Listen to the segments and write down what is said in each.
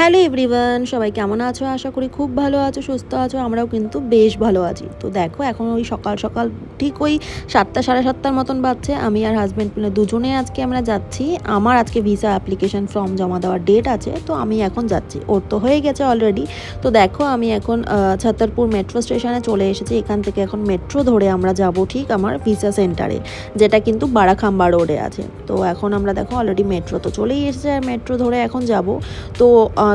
Hello everyone, সবাই কেমন আছো? আশা করি খুব ভালো আছো, সুস্থ আছো, আমরাও কিন্তু বেশ ভালো আছি। তো দেখো, এখন ওই সকাল সকাল ঠিক ওই সাতটা, সাড়ে সাতটার মতন বাজছে। আমি আর হাজব্যান্ড মিলে দুজনে আজকে আমরা যাচ্ছি। আমার আজকে ভিসা অ্যাপ্লিকেশন ফর্ম জমা দেওয়ার ডেট আছে, তো আমি এখন যাচ্ছি। ওর তো হয়ে গেছে অলরেডি তো দেখো, আমি এখন ছত্তরপুর মেট্রো স্টেশনে চলে এসেছি। এখান থেকে এখন মেট্রো ধরে আমরা যাব ঠিক আমার ভিসা সেন্টারে যেটা কিন্তু বারাখাম্বা রোডে আছে। তো এখন আমরা দেখো অলরেডি মেট্রো তো চলেই এসেছে আর মেট্রো ধরে এখন যাব। তো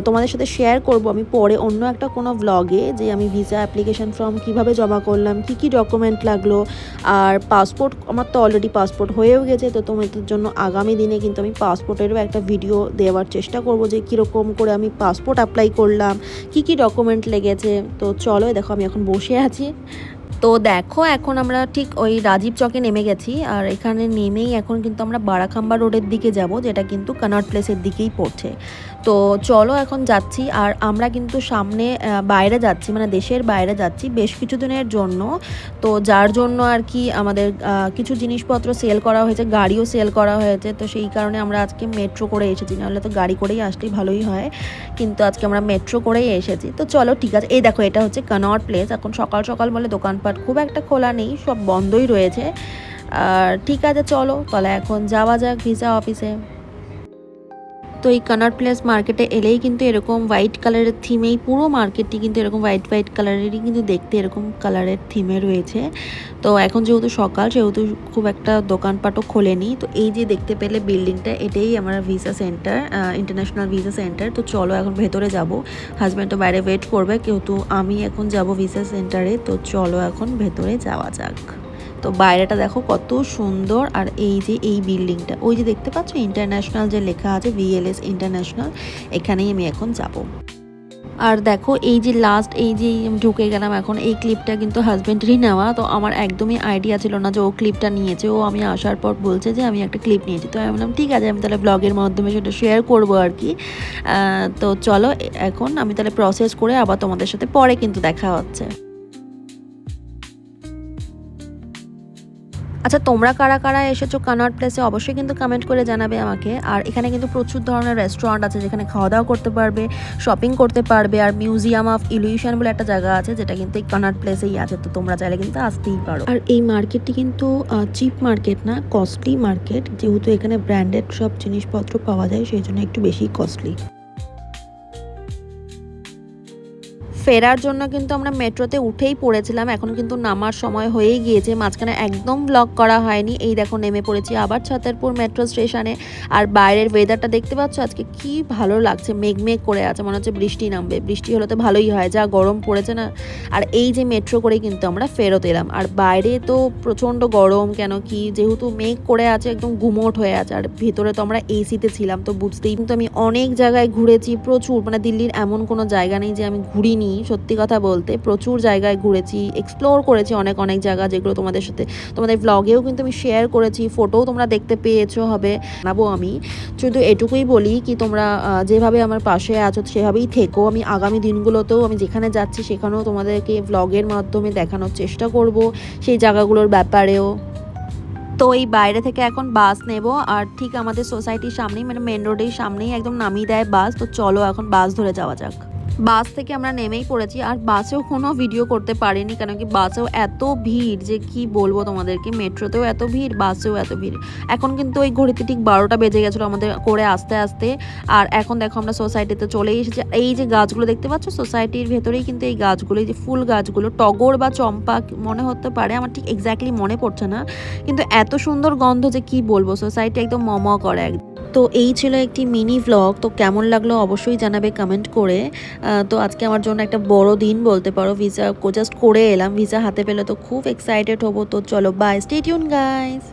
তোমাদের সাথে শেয়ার করব। আমি পরে অন্য একটা কোনো ভ্লগে যে আমি ভিসা অ্যাপ্লিকেশন ফর্ম কীভাবে জমা করলাম, কি কি ডকুমেন্ট লাগল, আর পাসপোর্ট আমার তো অলরেডি পাসপোর্ট হয়েও গেছে, তো তোমাদের জন্য আগামী দিনে কিন্তু আমি পাসপোর্টেরও একটা ভিডিও দেওয়ার চেষ্টা করব যে কীরকম করে আমি পাসপোর্ট অ্যাপ্লাই করলাম, কি কি ডকুমেন্ট লেগেছে। তো চলো, দেখো আমি এখন বসে আছি। তো দেখো, এখন আমরা ঠিক ওই রাজীব চকে নেমে গেছি। আর এখানে নেমেই এখন কিন্তু আমরা বারাখাম্বা রোডের দিকে যাব, যেটা কিন্তু কানাট প্লেসের দিকেই পড়ছে। তো চলো এখন যাচ্ছি, আর আমরা কিন্তু সামনে বাইরে যাচ্ছি মানে দেশের বাইরে যাচ্ছি বেশ কিছু দিনের জন্য। তো যার জন্য আর কি আমাদের কিছু জিনিসপত্র সেল করা হয়েছে, গাড়িও সেল করা হয়েছে, তো সেই কারণে আমরা আজকে মেট্রো করে এসেছি। নাহলে তো গাড়ি করেই আসলেই ভালোই হয়, কিন্তু আজকে আমরা মেট্রো করেই এসেছি। তো চলো ঠিক আছে, এই দেখো, এটা হচ্ছে কনট প্লেস এখন সকাল সকাল বলে দোকানপাট খুব একটা খোলা নেই, সব বন্ধই রয়েছে। আর ঠিক আছে, চলো, তাহলে এখন যাওয়া যাক ভিসা অফিসে তো এই কানার প্লেস মার্কেটে এলেই কিন্তু এরকম হোয়াইট কালারের থিমেই পুরো মার্কেটটি কিন্তু এরকম হোয়াইট হোয়াইট কালারেরই কিন্তু দেখতে এরকম কালারের থিমে রয়েছে। তো এখন যেহেতু সকাল, সেহেতু খুব একটা দোকানপাটও খোলেনি। তো এই যে দেখতে পেলে বিল্ডিংটা এটাই আমার visa centre international visa centre তো চলো এখন ভেতরে যাব। হাজব্যান্ড তো বাইরে ওয়েট করবে, কিন্তু আমি এখন যাব ভিসা সেন্টারে তো চলো এখন ভেতরে যাওয়া যাক। তো বাইরেটা দেখো কত সুন্দর আর এই যে এই বিল্ডিংটা। ওই যে দেখতে পাচ্ছ ইন্টারন্যাশনাল যে লেখা আছে ভিএলএস ইন্টারন্যাশনাল এখানেই আমি এখন যাব। আর দেখো এই যে লাস্ট এই যে ঢুকে গেলাম এখন, এই ক্লিপটা কিন্তু হাজব্যান্ডেরই নেওয়া। তো আমার একদমই আইডিয়া ছিল না যে ও ক্লিপটা নিয়েছে। ও আমি আসার পর বলছে যে আমি একটা ক্লিপ নিয়েছি। তো আমি বললাম, ঠিক আছে, আমি তাহলে ব্লগের মাধ্যমে সেটা শেয়ার করব আর কি। তো চলো, এখন আমি তাহলে প্রসেস করে আবার তোমাদের সাথে পরে কিন্তু দেখা হচ্ছে। আচ্ছা তোমরা কারা কারা এসেছ কানট প্লেসে অবশ্যই কিন্তু কমেন্ট করে জানাবে আমাকে। আর এখানে কিন্তু প্রচুর ধরনের রেস্টুরেন্ট আছে যেখানে খাওয়া দাওয়া করতে পারবে শপিং করতে পারবে, আর মিউজিয়াম অফ ইলিউশন বলে একটা জায়গা আছে যেটা কিন্তু এই কানট প্লেসেই আছে। তো তোমরা চাইলে কিন্তু আসতেই পারো। আর এই মার্কেটটি কিন্তু চিপ মার্কেট না কস্টলি মার্কেট যেহেতু এখানে ব্র্যান্ডেড সব জিনিসপত্র পাওয়া যায়, সেই জন্য একটু বেশি কস্টলি ফেরার জন্য কিন্তু আমরা মেট্রোতে উঠেই পড়েছিলাম। এখন কিন্তু নামার সময় হয়েই গিয়েছে। মাঝখানে একদম ব্লক করা হয়নি। এই দেখো নেমে পড়েছি আবার ছতরপুর মেট্রো স্টেশনে। আর বাইরের ওয়েদারটা দেখতে পাচ্ছ? আজকে কি ভালো লাগছে। মেঘমেঘ করে আছে। মনে হচ্ছে বৃষ্টি নামবে। বৃষ্টি হলে তো ভালোই হয়। যা গরম পড়েছে না। আর এই যে মেট্রো করে কিন্তু আমরা ফেরত এলাম। আর বাইরে তো প্রচণ্ড গরম। কেন কি? যেহেতু মেঘ করে আছে, একদম গুমোট হয়ে আছে। আর ভেতরে তো আমরা এসিতে ছিলাম। তো বুঝতেই কিন্তু আমি অনেক জায়গায় ঘুরেছি প্রচুর। মানে দিল্লির এমন কোনো জায়গা নেই যে আমি ঘুরিনি। সত্যি কথা বলতে প্রচুর জায়গায় ঘুরেছি এক্সপ্লোর করেছি অনেক অনেক জায়গা যেগুলো তোমাদের সাথে, তোমাদের ব্লগেও কিন্তু আমি শেয়ার করেছি ফটোও তোমরা দেখতে পেয়েছ হবে, জানাব আমি। শুধু এটুকুই বলি কি তোমরা যেভাবে আমার পাশে আছো সেভাবেই থেকো। আমি আগামী দিনগুলোতেও আমি যেখানে যাচ্ছি সেখানেও তোমাদেরকে ব্লগের মাধ্যমে দেখানোর চেষ্টা করব সেই জায়গাগুলোর ব্যাপারেও। তো এই বাইরে থেকে এখন বাস নেব আর ঠিক আমাদের সোসাইটির সামনেই মানে মেন রোডের সামনেই একদম নামিয়ে দেয় বাস তো চলো এখন বাস ধরে যাওয়া যাক। বাস থেকে আমরা নেমেই পড়েছি আর বাসেও কোনো ভিডিও করতে পারিনি কেন কি বাসেও এত ভিড় যে কি বলব তোমাদেরকে? মেট্রোতেও এত ভিড়, বাসেও এত ভিড়। এখন কিন্তু ওই ঘড়িতে ঠিক বারোটা বেজে গেছিল আমাদের করে আস্তে আস্তে। আর এখন দেখো আমরা সোসাইটিতে চলে এসেছি। এই যে গাছগুলো দেখতে পাচ্ছ সোসাইটির ভেতরেই কিন্তু এই গাছগুলো, এই যে ফুল গাছগুলো, টগর বা চম্পা মনে হতে পারে, আমার ঠিক এক্স্যাক্টলি মনে পড়ছে না। কিন্তু এত সুন্দর গন্ধ যে কি বলব? সোসাইটি একদম মম করে একদম। তো এই ছিল একটি মিনি ভ্লগ তো কেমন লাগল অবশ্যই জানাবে কমেন্ট করে। তো আজকে আমার জন্য একটা বড় দিন বলতে পারো। ভিসা জাস্ট করে এলাম। ভিসা হাতে পেলে তো খুব এক্সাইটেড হব। তো চলো বাই স্টেটিউন গাইস